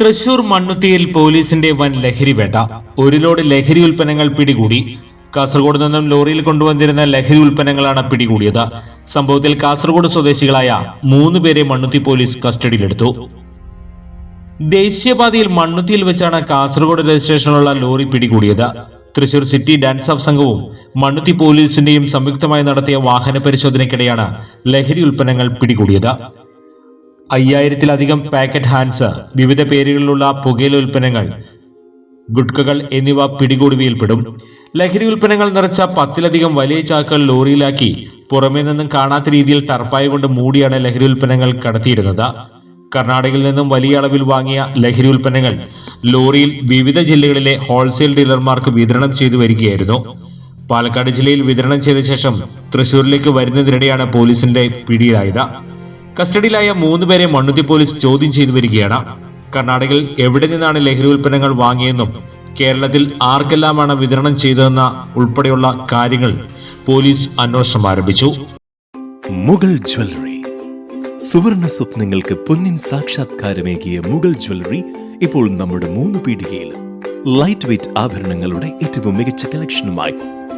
തൃശൂർ മണ്ണുത്തിയിൽ പോലീസിന്റെ വൻ ലഹരി വേട്ട. ഒരു ലോഡ് ലഹരി ഉൽപ്പന്നങ്ങൾ പിടികൂടി. കാസർഗോഡ് നിന്നും ലോറിയിൽ കൊണ്ടുവന്നിരുന്ന ലഹരി ഉൽപ്പന്നങ്ങളാണ് പിടികൂടിയത്. സംഭവത്തിൽ കാസർഗോഡ് സ്വദേശികളായ മൂന്ന് പേരെ മണ്ണുത്തി പോലീസ് കസ്റ്റഡിയിലെടുത്തു. ദേശീയപാതയിൽ മണ്ണുത്തിയിൽ വെച്ചാണ് കാസർഗോഡ് രജിസ്ട്രേഷനുള്ള ലോറി പിടികൂടിയത്. തൃശൂർ സിറ്റി ഡാൻസ് ഓഫ് സംഘവും മണ്ണുത്തി പോലീസിന്റെയും സംയുക്തമായി നടത്തിയ വാഹന പരിശോധനയ്ക്കിടെയാണ് ലഹരി ഉൽപ്പന്നങ്ങൾ പിടികൂടിയത്. അയ്യായിരത്തിലധികം പാക്കറ്റ് ഹാൻസ് വിവിധ പേരുകളിലുള്ള പുകയില ഉൽപ്പന്നങ്ങൾ ഗുഡ്കകൾ എന്നിവ പിടികൂടുവിയിൽപ്പെടും ലഹരി ഉൽപ്പന്നങ്ങൾ നിറച്ച പത്തിലധികം വലിയ ചാക്കുകൾ ലോറിയിലാക്കി പുറമേ നിന്നും കാണാത്ത രീതിയിൽ ടർപ്പായ കൊണ്ട് മൂടിയാണ് ലഹരി ഉൽപ്പന്നങ്ങൾ കടത്തിയിരുന്നത്. കർണാടകയിൽ നിന്നും വലിയ അളവിൽ വാങ്ങിയ ലഹരി ഉൽപ്പന്നങ്ങൾ ലോറിയിൽ വിവിധ ജില്ലകളിലെ ഹോൾസെയിൽ ഡീലർമാർക്ക് വിതരണം ചെയ്തു വരികയായിരുന്നു. പാലക്കാട് ജില്ലയിൽ വിതരണം ചെയ്ത ശേഷം തൃശൂരിലേക്ക് വരുന്നതിനിടെയാണ് പോലീസിന്റെ പിടിയിലായത്. കസ്റ്റഡിയിലായ മൂന്നുപേരെ മണ്ണുത്തി പോലീസ് ചോദ്യം ചെയ്തു വരികയാണ്. കർണാടകയിൽ എവിടെ നിന്നാണ് ലഹരി ഉൽപ്പന്നങ്ങൾ വാങ്ങിയെന്നും കേരളത്തിൽ ആർക്കെല്ലാമാണ് വിതരണം ചെയ്തതെന്ന ഉൾപ്പെടെയുള്ള കാര്യങ്ങൾ പോലീസ് അന്വേഷണം ആരംഭിച്ചു. മുഗൾ ജ്വല്ലറി. സുവർണ സ്വപ്നങ്ങൾക്ക് പൊന്നിൻ സാക്ഷാത്കാരമേകിയ മുഗൾ ജ്വല്ലറി ഇപ്പോൾ നമ്മുടെ മൂന്ന് പീടികയിൽ. ലൈറ്റ് വെയ്റ്റ് ആഭരണങ്ങളുടെ ഏറ്റവും മികച്ച കളക്ഷനുമായി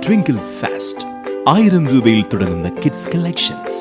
ട്വിങ്കിൾ ഫാസ്റ്റ് ആയിരം രൂപയിൽ തുടങ്ങുന്ന കിഡ്സ് കളക്ഷൻസ്